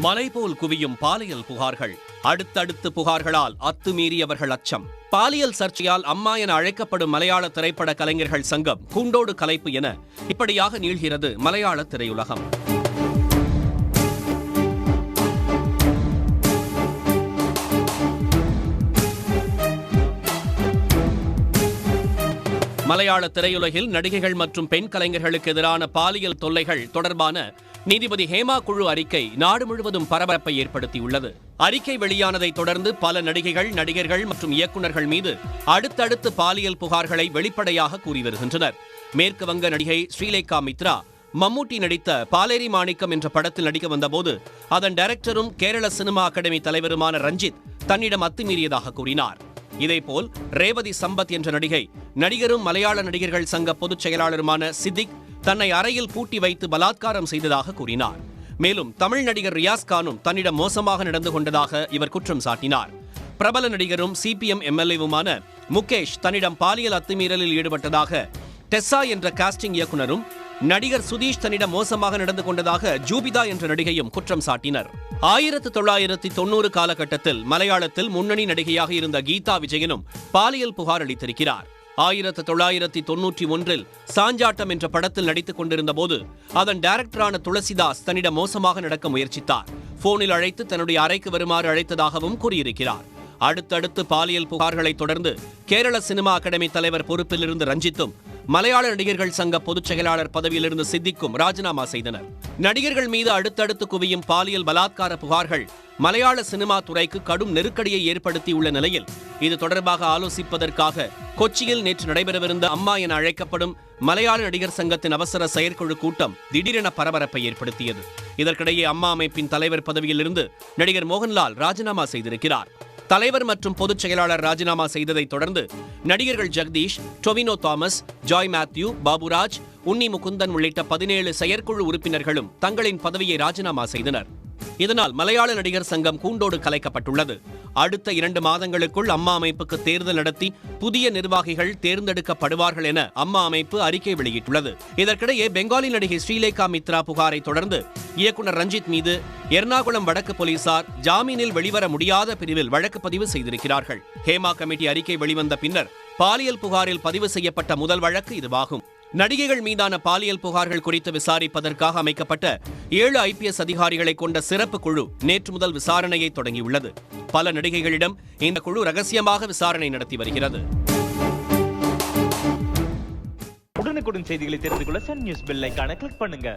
மலை போல் குவியும் பாலியல் புகார்கள். அடுத்தடுத்து புகார்களால் அத்துமீறியவர்கள் அச்சம். பாலியல் சர்ச்சையால் அம்மா என அழைக்கப்படும் மலையாள திரைப்பட கலைஞர்கள் சங்கம் கூண்டோடு கலைப்பு என இப்படியாக நீள்கிறது மலையாள திரையுலகம். மலையாள திரையுலகில் நடிகைகள் மற்றும் பெண் கலைஞர்களுக்கு எதிரான பாலியல் தொல்லைகள் தொடர்பான நீதிபதி ஹேமா குழு அறிக்கை நாடு முழுவதும் பரபரப்பை ஏற்படுத்தியுள்ளது. அறிக்கை வெளியானதை தொடர்ந்து பல நடிகைகள் நடிகர்கள் மற்றும் இயக்குநர்கள் மீது அடுத்தடுத்து பாலியல் புகார்களை வெளிப்படையாக கூறி வருகின்றனர். மேற்கு வங்க நடிகை ஸ்ரீலேகா மித்ரா மம்மூட்டி நடித்த பாலேரி மாணிக்கம் என்ற படத்தில் நடிக்க வந்தபோது அதன் டைரக்டரும் கேரள சினிமா அகாடமி தலைவருமான ரஞ்சித் தன்னிடம் அத்துமீறியதாக கூறினார். இதேபோல் ரேவதி சம்பத் என்ற நடிகை நடிகரும் மலையாள நடிகர்கள் சங்க பொதுச் செயலாளருமான சித்திக் தன்னை அறையில் பூட்டி வைத்து பலாத்காரம் செய்ததாக கூறினார். மேலும் தமிழ் நடிகர் ரியாஸ் கானும் தன்னிடம் மோசமாக நடந்து கொண்டதாக இவர் குற்றம் சாட்டினார். பிரபல நடிகரும் சிபிஎம் எம்எல்ஏவுமான முகேஷ் தன்னிடம் பாலியல் அத்துமீறலில் ஈடுபட்டதாக டெஸ்ஸா என்ற காஸ்டிங் இயக்குனரும் நடிகர் சுதீஷ் தன்னிடம் மோசமாக நடந்து கொண்டதாக ஜூபிதா என்ற நடிகையும் குற்றம் சாட்டினர். ஆயிரத்து தொள்ளாயிரத்தி தொண்ணூறு காலகட்டத்தில் மலையாளத்தில் முன்னணி நடிகையாக இருந்த கீதா விஜயனும் பாலியல் புகார் அளித்திருக்கிறார். ஆயிரத்து தொள்ளாயிரத்தி தொன்னூற்றி ஒன்றில் சாஞ்சாட்டம் என்ற படத்தில் நடித்துக் கொண்டிருந்த போது அதன் டைரக்டரான துளசிதாஸ் தன்னிடம் மோசமாக நடக்க முயற்சித்தார். போனில் அழைத்து தன்னுடைய அறைக்கு வருமாறு அழைத்ததாகவும் கூறியிருக்கிறார். அடுத்தடுத்து பாலியல் புகார்களை தொடர்ந்து கேரள சினிமா அகாடமி தலைவர் பொறுப்பிலிருந்து ரஞ்சித்தும் மலையாள நடிகர்கள் சங்க பொதுச் செயலாளர் பதவியிலிருந்து சித்திக்கும் ராஜினாமா செய்தனர். நடிகர்கள் மீது அடுத்தடுத்து குவியும் பாலியல் பலாத்கார புகார்கள் மலையாள சினிமா துறைக்கு கடும் நெருக்கடியை ஏற்படுத்தியுள்ள நிலையில் இது தொடர்பாக ஆலோசிப்பதற்காக கொச்சியில் நேற்று நடைபெறவிருந்த அம்மா என அழைக்கப்படும் மலையாள நடிகர் சங்கத்தின் அவசர செயற்குழு கூட்டம் திடீரென பரபரப்பை ஏற்படுத்தியது. இதற்கிடையே அம்மா அமைப்பின் தலைவர் பதவியிலிருந்து நடிகர் மோகன்லால் ராஜினாமா செய்திருக்கிறார். தலைவர் மற்றும் பொதுச் செயலாளர் ராஜினாமா செய்ததை தொடர்ந்து நடிகர்கள் Jagadish Tovino Thomas Joy Matthew Baburaj Unni Mukundan உள்ளிட்ட பதினேழு செயற்குழு உறுப்பினர்களும் தங்களின் பதவியை ராஜினாமா செய்தனர். இதனால் மலையாள நடிகர் சங்கம் கூண்டோடு கலைக்கப்பட்டுள்ளது. அடுத்த இரண்டு மாதங்களுக்குள் அம்மா அமைப்புக்கு தேர்தல் நடத்தி புதிய நிர்வாகிகள் தேர்ந்தெடுக்கப்படுவார்கள் என அம்மா அமைப்பு அறிக்கை வெளியிட்டுள்ளது. இதற்கிடையே பெங்காலி நடிகை ஸ்ரீலேகா மித்ரா புகாரை தொடர்ந்து இயக்குனர் ரஞ்சித் மீது எர்ணாகுளம் வடக்கு போலீசார் ஜாமீனில் வெளிவர முடியாத பிரிவில் வழக்கு பதிவு செய்திருக்கிறார்கள். ஹேமா கமிட்டி அறிக்கை வெளிவந்த பின்னர் பாலியல் புகாரில் பதிவு செய்யப்பட்ட முதல் வழக்கு இதுவாகும். நடிகைகள் மீதான பாலியல் புகார்கள் குறித்து விசாரிப்பதற்காக அமைக்கப்பட்ட ஏழு ஐபிஎஸ் அதிகாரிகளை கொண்ட சிறப்பு குழு நேற்று முதல் விசாரணையை தொடங்கியுள்ளது. பல நடிகைகளிடம் இந்த குழு ரகசியமாக விசாரணை நடத்தி வருகிறது. உடனுக்குடன் செய்திகளை தெரிந்து கொள்ள சன் நியூஸ் பெல் கிளிக் பண்ணுங்க.